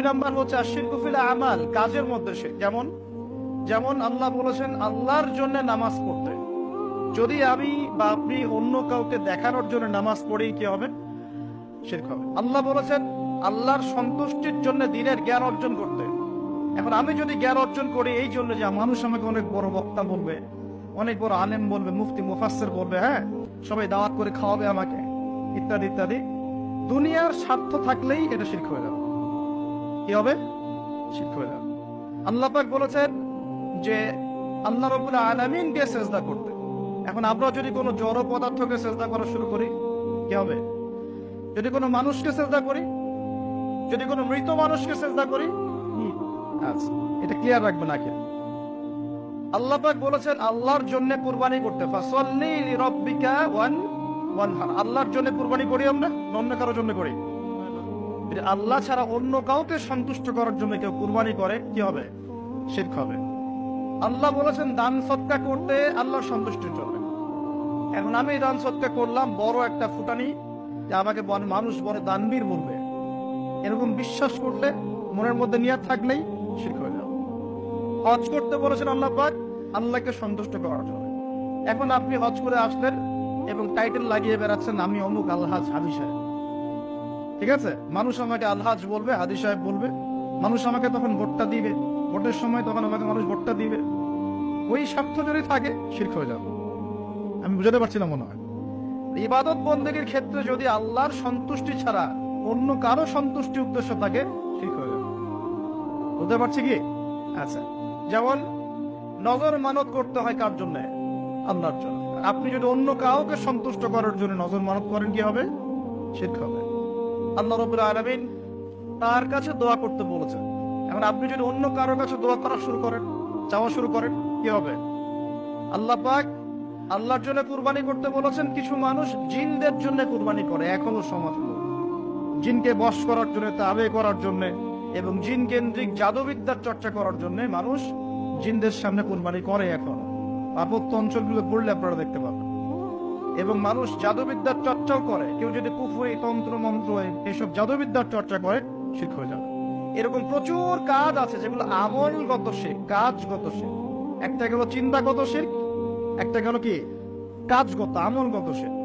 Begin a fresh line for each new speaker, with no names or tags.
দুই নাম্বার হচ্ছে আশিরকুফিল আমাল, কাজের মধ্যে সে। যেমন যেমন আল্লাহ বলেছেন, আল্লাহর জন্য নামাজ পড়তে। যদি আমি বা আপনি অন্য কাউকে দেখানোর জন্য নামাজ পড়েই কি হবে? শিরক হবে। আল্লাহ বলেছেন, আল্লাহর সন্তুষ্টির জন্য দিনের জ্ঞান অর্জন করতে। এখন আমি যদি জ্ঞান অর্জন করি, এই জন্য যে মানুষ আমাকে অনেক বড় বক্তা বলবে, অনেক বড় আলেম বলবে, মুফতি, মুফাসসির বলবে হ্যাঁ সবাই দাওয়াত করে খাওয়াবে আমাকে, ইত্যাদি ইত্যাদি। দুনিয়ার স্বার্থ থাকলেই এটা শিরক হয়ে যাবে। কি হবে? শিরক হয়ে যাবে আল্লাহ পাক বলেছেন যে, আল্লাহ রবুল আলমিনকে সেজদা করতে। এখন আমরা যদি কোনো জড় পদার্থকে সেজদা করা শুরু করি, কি হবে? যদি কোনো মানুষকে চেষ্টা করি, যদি কোনো মৃত মানুষকে সেজদা করি? আচ্ছা এটা ক্লিয়ার রাখবে নাকি? আল্লাহ পাক বলেছেন, আল্লাহর জন্য কুরবানি করতে। আল্লাহর জন্য কুরবানি করি আমরা, না অন্য কারোর জন্য করি? আল্লাহ ছাড়া অন্য কাউকে সন্তুষ্ট করার জন্য কেউ কুরবানি করে, কি হবে? শিরক হবে। আল্লাহ বলেছেন, দান সৎকা করতে আল্লাহ সন্তুষ্টির জন্য। এখন আমি দান সৎকা করলাম, বড় একটা ফুটানি, যে আমাকে মানুষ বড় দানবীর বলবে। এরকম বিশ্বাস করলে মনের মধ্যে নিয়ে থাকলেই শিরক হয়ে যাবে। হজ করতে বলেছেন আল্লাহ পাক, আল্লাহকে সন্তুষ্ট করার জন্য। এখন আপনি হজ করে আসলেন এবং টাইটেল লাগিয়ে বেড়াচ্ছেন, আমি অমুক আল্লাহ সাহেব ঠিক আছে? মানুষ আমাকে আলহাজ বলবে হাদি সাহেব বলবে। মানুষ আমাকে তখন ভোটটা দিবে। ভোটের সময় তখন আমাকে মানুষ ভোটটা দিবে। ওই স্বার্থ যদি থাকে, শির্ক হয়ে যাবে। আমি বুঝাতে পারছি না মনে হয়। ইবাদত বন্দীর ক্ষেত্রে যদি আল্লাহর সন্তুষ্টি ছাড়া অন্য কারও সন্তুষ্টি উদ্দেশ্য থাকে, শির্ক হয়ে যাবে। বুঝতে পারছি কি? আচ্ছা। যেমন, নজর মানত করতে হয় কার জন্য? আল্লাহর জন্য। আপনি যদি অন্য কাউকে সন্তুষ্ট করার জন্য নজর মানত করেন, কি হবে? শির্ক হবে। আল্লাহ রবুল আলমিন তার কাছে দোয়া করতে বলেছেন। এখন আপনি যদি অন্য কারোর কাছে দোয়া করা শুরু করেন, চাওয়া শুরু করেন, কি হবে? আল্লাহ পাক আল্লাহর জন্য কুরবানি করতে বলেছেন, কিছু মানুষ জিনদের জন্য কুরবানি করে, এখনও সমাজ জিনকে বশ করার জন্য, তাবে করার জন্য এবং জিন কেন্দ্রিক জাদুবিদ্যার চর্চা করার জন্য মানুষ জিনদের সামনে কুরবানি করে এখন। পার্বত্য অঞ্চলগুলো পড়লে আপনারা দেখতে পাবেন। এবং মানুষ জাদুবিদ্যার চর্চাও করে। কেউ যদি পুফুরি তন্ত্র, মন্ত্র এসব জাদুবিদ্যার চর্চা করে শিখ হয়ে যাবে। এরকম প্রচুর কাজ আছে যেগুলো আমলগত শেখ কাজগত শেখ একটা গেল চিন্তাগত শেখ একটা গেল কি? কাজগত, আমলগত শেখ